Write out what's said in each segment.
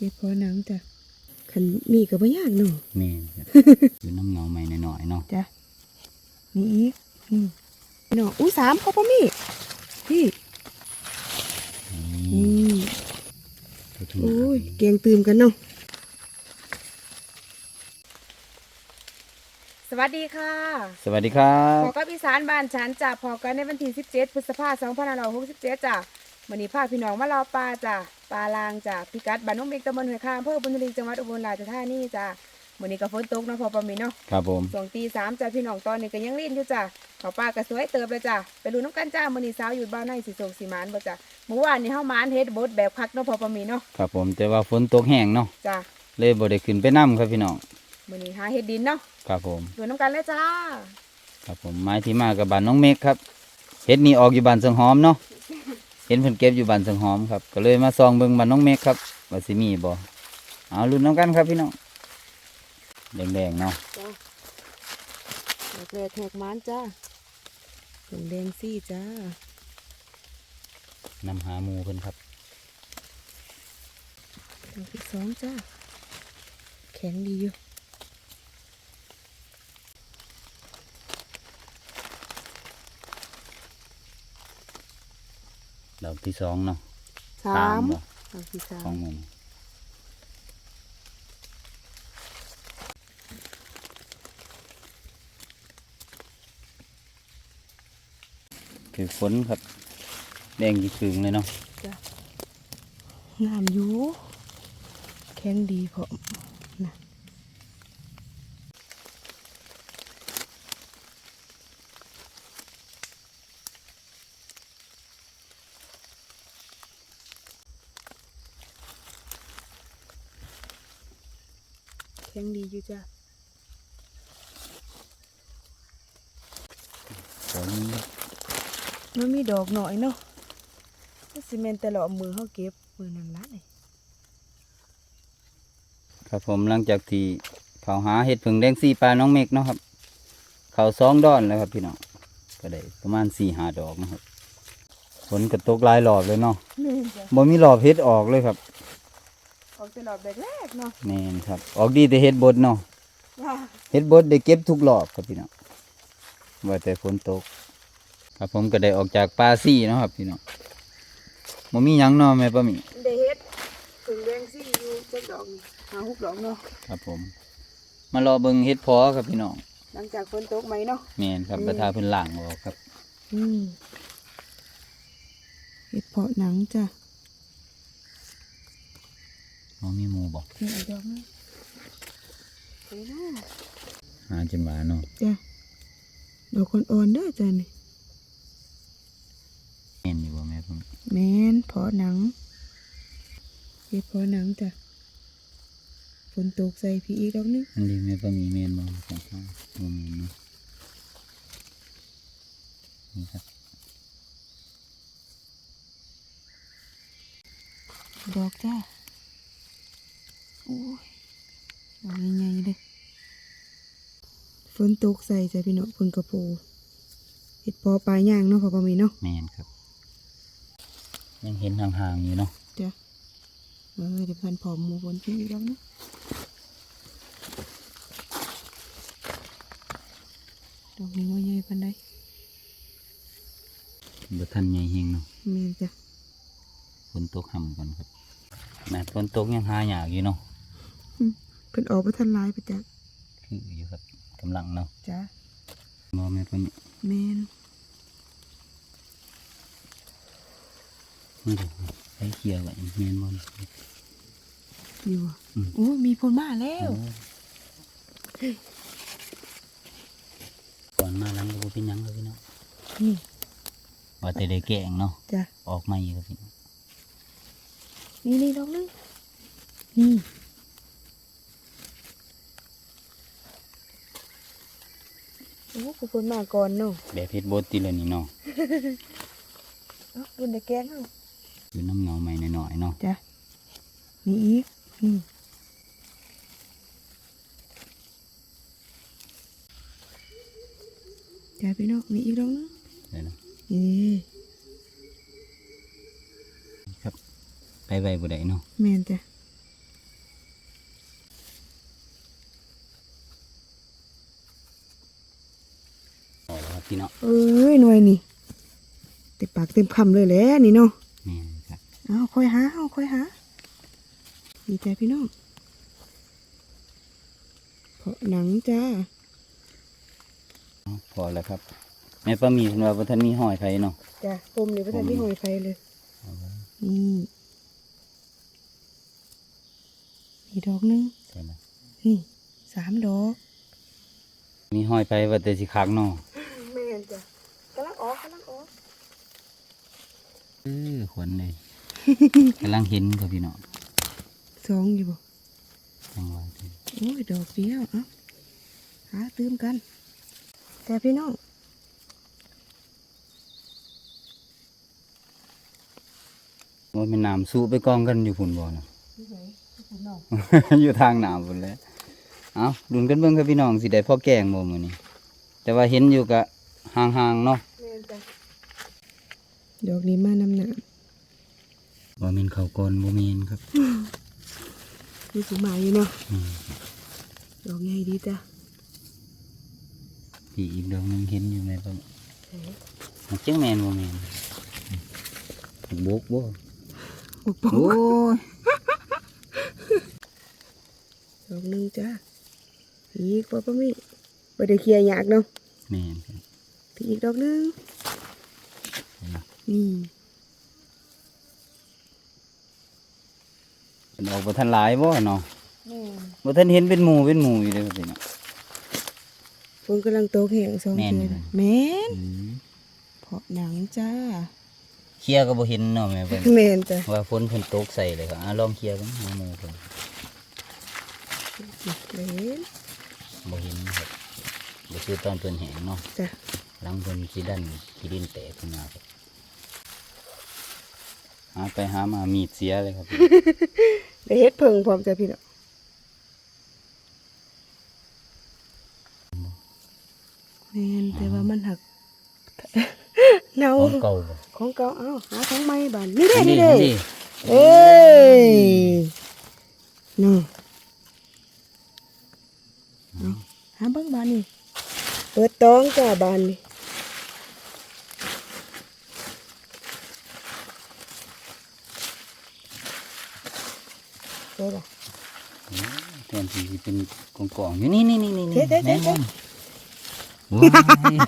เย็บพอหนังจ้ะคันมีก็บ่ยากเนาะแม่นครับอยู่น้ำเงาใหม่หน่อยๆเนาะจ้ะมีอีกนี่เนาะอู้สามเขาบ่มีพี่นี่นี่ตัวทั้งหโอ้ลายยเกียงตื่มกันเนาะสวัสดีค่ะ สวัสดีครับพอกับอีสานบ้านฉันจ้ะพอกันในวันที่17พฤษภาคม2567จ้ะวันนี้พาพี่น้องมารอปลาจ้ะ ปลาลางจ้ะพิกัดบ้านน้องเบกตำบลห้วยข้ามอำเภอบุญรีจังหวัดอุบลราชธานีจ้ะวันนี้ก็ฝนตกเนาะพอประมีเนาะครับผมสองตีสามจ้ะพี่น้องตอนนี้ก็ยังเล่นอยู่จ้ะเขาปลาก็สวยเติบเลยจ้ะไปดูน้ำกันจ้ามื้อนี้สาวอยู่บ้านในสิโศกสีมานบ่จ้ะเมื่อวานนี้เฮาหมานเฮ็ดบดแบบคักเนาะพอประมีเนาะครับผมแต่ว่าฝนตกแห้งเนาะจ้ะเลยบ่ได้ขึ้นไปน้ำครับพี่น้องมื้อนี้หาเฮ็ดดินเนาะครับผมดูน้ำกันเลยจ้าครับผมไม้ที่มากับบ้านน้องเมฆครับเฮ็ดนี่ออกอยู่บ้านสังหอมเนาะ เห็นเพิ่นเก็บอยู่บ้านสังหอมครับ ก็เลยมาซองเบิ่งบ้านน้องเมฆครับว่าสิมีบ่เอาลุ้นน้ำกันครับพี่น้องแดงๆเนาะจ้ะแรกๆแหกหมานจ้าแดงๆซี่จ้านำหาหมูเพิ่นครับดอกที่สองจ้า แข็งดีอยู่ กที่สองเนาะสามบ่ดอกที่สาของมหมูคือฝนครับ แดงกี่คืงเลยเนาะงามอยู่แข็งดีพอ ข็งดีอยู่จ้ะฝนมันมีดอกหน่อยเนาะมันสิเมนแต่ละเอามือเขาเก็บมือนั่นละเลยครับผมหลังจากที่เขาหาเห็ดผึ่งแดงสีปลาน้องเมฆเนาะครับ เขาสองดอนแล้วครับพี่น้องก็ได้ประมาณสี่หาดอกนะครับฝนกระตกหลายหลอบเลยเนาะนี่จ้ะบ่มีหลอบเห็ดออกเลยครับ ออกแต่รอบแรกๆเนาะแม่นครับ ออกดีแต่เห็ดบดเนาะว้าเฮ็ดบดได้เก็บทุกรอบครับพี่น้องว่าแต่ฝนตก ครับผมก็ได้ออกจากป่าซี่เนาะครับพี่น้องบ่มีหยังเนาะแม่ป้าหมีได้เฮ็ดถึงแดงซี่อยู่จักดอกนี่หาหกดอกเนาะครับผม มารอเบิ่งเฮ็ดพอครับพี่น้องหลังจากฝนตกไหมเนาะ แม่นครับอืม ประทาเพิ่นล้างออกครับ อืมเห็ดเพาะหนังจ้ะ บ่มีหมูบ่นี่อีกดอกนึงเฮ้ยเนาะหาจนหวานเนาะจ้ะดอกอ่อนๆเด้อจ้ะนี่แม่นอยู่บ่แม่ป้าหมีแม่นเพาะหนังเห็ดเพาะหนังจ้ะฝนตกใส่พี่อีกดอกนึงอันนี้แม่ป้าหมีแม่นบ่ของเขาบ่แม่นเนาะนี่ครับดอกจ้ะ โอ้ยดอกใหญ่ๆเลยฝนตกใส่จ้ะพี่น้องฝนกระโปเห็ดเพอปลายย่างเนาะพอประมีเนาะแม่นครับ ยังเห็นห่างๆอยู่เนาะจ้ะเออเดี๋ยวพันผอมหมูบนพี่อีกแล้วนะดอกนี้ว่าใหญ่ปันไดบ่ทันใหญ่แฮงเนาะแม่นจ้ะฝนตกห่ำก่อนครับแม่ฝนตกยังหายากอยู่เนาะ เพิ่นออกไปทันลายไปจ้ะคืออยู่ครับกำลังเนาะจ้ะมอแม่ปะนี่แม่นนี่ดูไอ้เขียวไว้แม่นบอลอยู่อะอืมโอ้มีผลมาแล้วก่อนมาหลังก็บ่เป็นหยังครับพี่น้องนี่ว่าแต่ได้แกงเนาะจ้ะออกมาอีกครับพี่น้องนี่นี่ดอกนึงนี่ อ้กูผลมาก่อนเนาะแบบเพชรบดตีเลยนี่เนาะเอ้าบุญได้แกงเนาะอยู่น้ำเงาใหม่หน่อยๆเนาะจ้ะนี่อีกนี่จ้ะพี่น้องมีอีกดอกนึงเดี๋ยวนะนี่ครับไปไวบ่ได้เนาะแม่นจ้ะ พี่ เนาะเอ้ยหน่วยนี่เต็มปากเต็มคำเลยแหละนี่เนาะแม่นครับเอาค่อยหาเอาค่อยหาดีใจพี่น้องเพาะหนังจ้าเอาพอแล้วครับแม่ป้ามีเพิ่นว่าบ่ทันมีหอยไผเนาะจ้ะผมนี่พ่ทันที่หอยไฟเลยนี่นี่ดอกหนึงใช่ไหมนี่สามดอกมีหอยไผว่าแต่สิคักเนาะแม่นจ้ะ กำลังออกกำลังออกเออขวนเลยกำลังเห็นครับพี่เนาะสองอยู่บ่จังหวะที่โอ้ยดอกเดียวเอะหาตื้มกัน แต่พี่น้องว่าแม่น้ำสู้ไปกองกันอยู่พุ่นบ่เนาะที่ไหนที่พี่น้องอยู่ทางน้ำพุ่นแหล้วเอาดุนกันเบิ่งครับพี่น้องสิได้พ่อแกงบ่มื้อนี้ แต่ว่าเห็นอยู่กะห่างๆเนาะแม่นจ้ะ ดอกนี้มานำหนาบ่แม่นข้าวกอนบ่แม่นครับมีสูงมาอยู่เนาะอืมดอกใหญ่ดีจ้ะพี่อีกดอกหนึงเห็นอยู่ไหมบ่มันจังแม่นบ่แม่นบกบ่โอ้โหโอ้ยดอกหนึงจ้ะอีกปอปะมิบ่ได้เคลียร์ยากเนาะแม่นครับพี่อีกดอกหนึงเห็ นไหมนี่เป็นออกบ่ทันหลายบ่เนาะแม่นบ่ทันเห็นเป็นหมู่เป็นหมู่อยู่เด้อครับพี่เนาะฝนกำลังตกแห้งสองแม่นเทื่ออยู่แม่นอืมเพาะหนังจ้าเคลียร์ก็บ่เห็นเนาะแม่เพิ่นแม่นจ้ะว่าฝนเพิ่นตกใส่เลยครับอะลองเคลียร์กันหาหมู่เพิ่นแม่นบ่เห็นครับบ่คือตอนเพิ่นแห้งเนาะจ้ะหลังเพิ่นสิดันขี้ดินแตกขึ้นมาครับหาไปหามามีดเสียเลยครับ ได้เฮ็ดเพิ่งพร้อมจ้ะพี่น้องแม่นแต่ว่ามันหักเนาของเก่าบ่ของเก่าเอ้าหาของใหม่บานนี่เด้นี่เด้นี่เอ้ยน่ะเอาหาเบิ่งบานนี่เปิดตองจ้าบานนี่ เด้ล่ะแทนที่สิเป็นกองๆอยู่นี่นี่นี่นี่เฮ็ดเฮ็ดเฮ็ดแม่นๆว้าย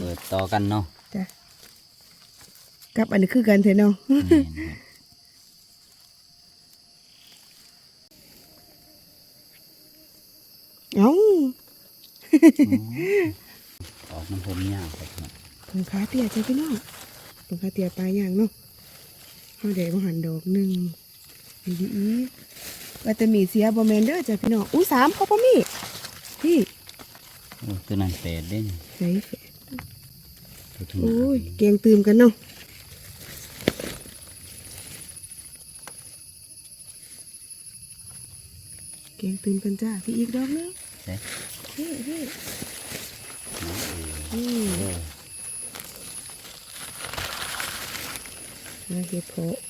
เปิดต่อกันเนาะจ้ะกับอันนี้คือกันเถอะเนาะแม่นครับเอ้าออกน้ำผมยาวครับเนาะเพิ่งขาเตี้ยจ้ะพี่น้องเพิ่งขาเตี้ยปลายอย่างเนาะเฮาได้บ่หันดอกหนึง ดีดีอีกว่าแต่มีเสียบ่แม่นเด้อจ้ะพี่น้องอู้สามเขาบ่มีพี่โอ้ตัวนั้นแปดเด้นี่ใส่ตัวที่โอ้ยเกียงตื่มกันเนาะเกียงตื่มกันจ้าพี่อีกดอกหนึงใช่พี่พี่น้องเอ๋นี่โอ้มาเห็ดเพาะพ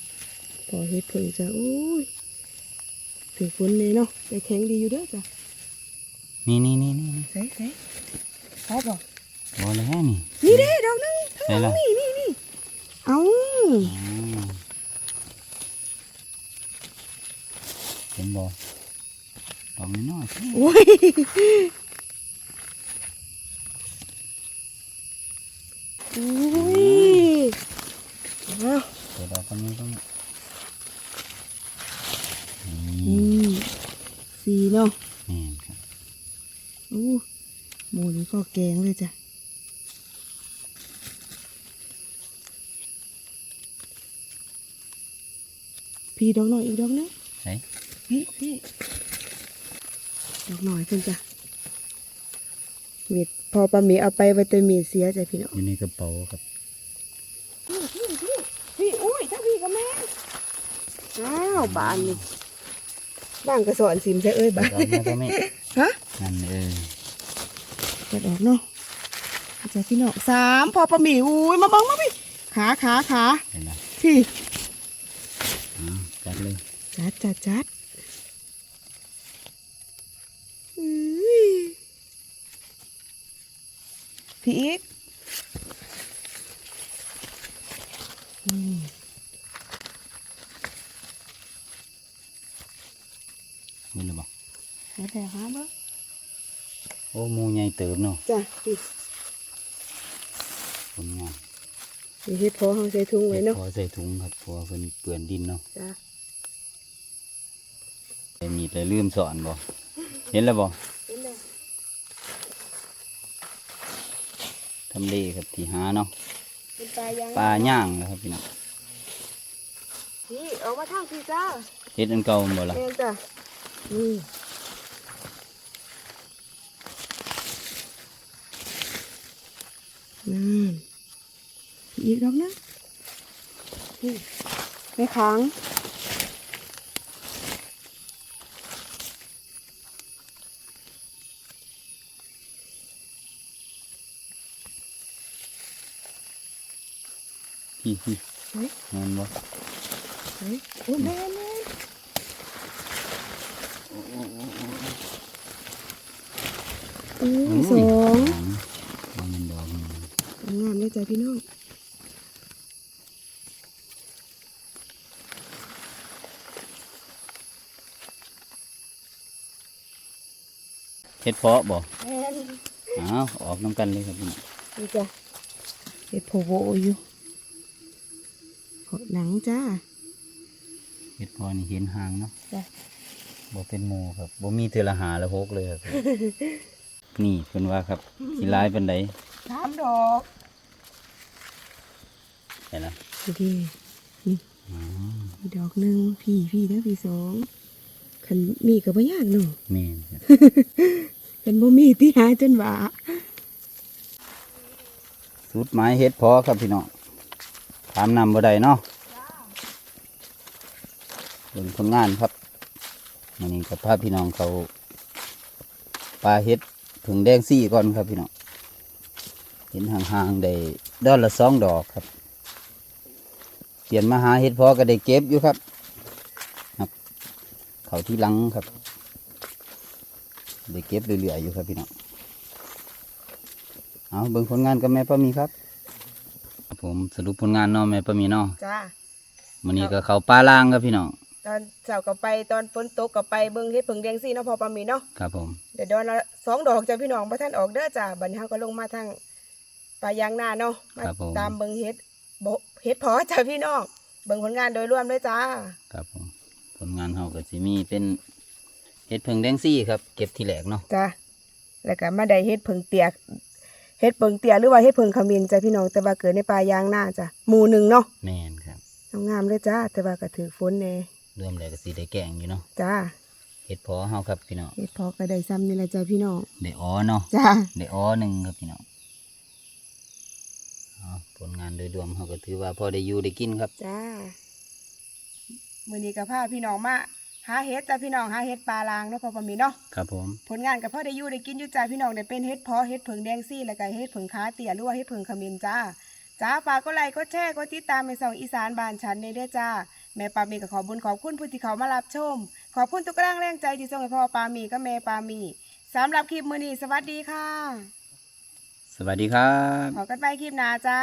อเห็ดผึ่งจ้ะโอ้ยถือฝนเลยเนาะแต่แข็งดีอยู่เด้อจ้ะนี่นี่นี่นี่นี่ใส่ใส่พอบอกบอแล้วนี่นี่เด้ดอกหนึงใช่ละนี่นี่นี่เอาอ๋อเห็นบอดอกน้อยๆสิโอ้ยโอ้ยเอาเดี๋ยวดอกคนนี้ต้องนี่ นี่ สีเนาะนี่ครับโอ้หมูนี่ก็แกงเลยจ้ะพี่ดอกหน่อยอีกดอกหนึงใช่พี่พี่ดอกหน่อยเพิ่นจ้ะมีดพอปลาหมีเอาไปไว้แต่มีดเสียจ้ะพี่น้องอยู่ในกระเป๋าครับ พี่พี่พี่พี่อุ้ยทั้งพี่กับแม่อ้าวบานนี่ บ้างกระสอนสิมใช่เอ้ยบ้านดอกนี้ก็ไม่ฮะนั่นเออกระดอกเนาะจ้ะพี่น้องสามพอปลาหมีอุ้ยมาบังมาพี่ขาขาขาเห็นไหมพี่อ๋อจัดเลยจัดจัดจัดอุ้ยพี่อีกอืม นี่หรือเปล่า แล้วแต่หาบ่ โอ้หมูใหญ่เติบเนาะจ้ะพี่ผลงานมีเฮ็ดพอเฮาใส่ถุงไว้เนาะพอใส่ถุงครับเพราะว่าเพิ่นเปื้อนดินเนาะจ้ะแต่มีแต่ลืมสอนบ่เห็นแล้วบ่เห็นแล้วทำเลครับที่หาเนาะเป็นปลาย่างปลาย่างนะครับพี่น้องพี่ออกมาทางพี่จ้าเฮ็ดอันเก่าบ่ล่ะแม่นจ้ะนี่ นั่นอีกดอกนะไม่ค้างพี่พี่เฮ้ยนอนบ่เฮ้ยโอ้แม่แม่โอ้ยสอง มันเป็นดอกนี่ งามเลย จ้ะพี่น้องเฮ็ดเพาะบ่แม่นอ้าวออกน้ำกันเลยครับพี่น้องนี่จ้ะเห็ดโพโวอยู่เพาะหนังจ้าเฮ็ดเพาะนี่เห็นหางเนาะจ้ะบ่เป็นหมูครับบ่มีเทอละหาละหกเลยครับ นี่เพิ่นว่าครับสิหลายปานใดสามดอก เห็นนะดีนี่อ๋อมีดอกหนึ่งพี่พี่แล้วพี่สองคันมีกับไม่ยากเนาะแม่นครับคันบ่มีที่หาจนว่าสุดหมายเฮ็ดเพาะครับพี่น้องถามนำบ่ได้เนาะเบิ่งผลงานครับมื้อนี้ก็พาพี่น้องเขาปลาเฮ็ดผึ่งแดงซี่ก่อนครับพี่น้องเห็นห่างๆได้ดอนละสองดอกครับ เปลี่ยนมาหาเฮ็ดเพอก็ได้เก็บอยู่ครับ ครับ เขาที่หลังครับได้เก็บเรื่อยๆอยู่ครับพี่น้องเอาเบิ่งผลงานกับแม่ป้ามีครับ ผมสรุปผลงานเนาะแม่ป้ามีเนาะจ้ามื้อนี้ก็เขาปลาล่างครับพี่น้องตอนเช้าก็ไปตอนฝนตกก็ไปเบิ่งเฮ็ดผึ่งแดงซี่เนาะพอปามีเนาะครับผมเดี๋ยวดอนละสองดอกจ้ะพี่น้องพระท่านออกเด้อจ้าบัดนี้เฮาก็ลงมาทางป่ายางนาเนาะมาตามเบิ่งเฮ็ดบ่ เฮ็ดพอจ้ะพี่น้องเบิ่งผลงานโดยรวมเลยจ้า ครับผมผลงานเฮาก็สิมีเป็นเห็ดเพิงแดงซี่ครับ เก็บที่แหลกเนาะจ้ะแล้วก็มาได้เฮ็ดเพิงเตียเฮ็ดเพิงเตียหรือว่าเฮ็ดเพิงขมิ้นจ้ะพี่น้องแต่ว่าเกิดในป่ายางนาจ้ะหมู่หนึ่งเนาะแม่นครับงามๆเลยจ้าแต่ว่าก็ถือฝนแน่รวมแล้วก็สิได้แกงอยู่เนาะจ้าเห็ดพอเฮาครับพี่น้องเฮ็ดพอก็ได้ซ้ำนี่แหละจ้ะพี่น้องได้อ้อเนาะจ้าได้อ้อหนึ่งครับพี่น้องเอา ผลงานโดยรวมเฮาก็ถือว่าพอได้อยู่ได้กินครับ จ้า มื้อนี้ก็พาพี่น้องมาหาเฮ็ดจ้ะพี่น้องหาเฮ็ดปลาลางเนาะพอปะมีเนาะ ครับผม ผลงานก็พอได้อยู่ได้กินอยู่จ้าพี่น้องได้เป็นเฮ็ดเพอเฮ็ดเพิงแดงซี่แล้วก็เฮ็ดเพิงขาเตียหรือว่าเฮ็ดเพิงขมิ้นจ้าจ้าฝากกดไลค์กดแชร์กดติดตามในช่องอีสานบ้านฉันในเด้อจ้า แม่ปามีก็ขอบุญขอบคุณผู้ที่เขามารับชม ขอบคุณทุกกำลังแรงใจที่ส่งให้พ่อปามีก็แม่ปามีสำหรับคลิปมื้อนี้สวัสดีค่ะ สวัสดีครับ ขอกันไปคลิปหน้าจ้า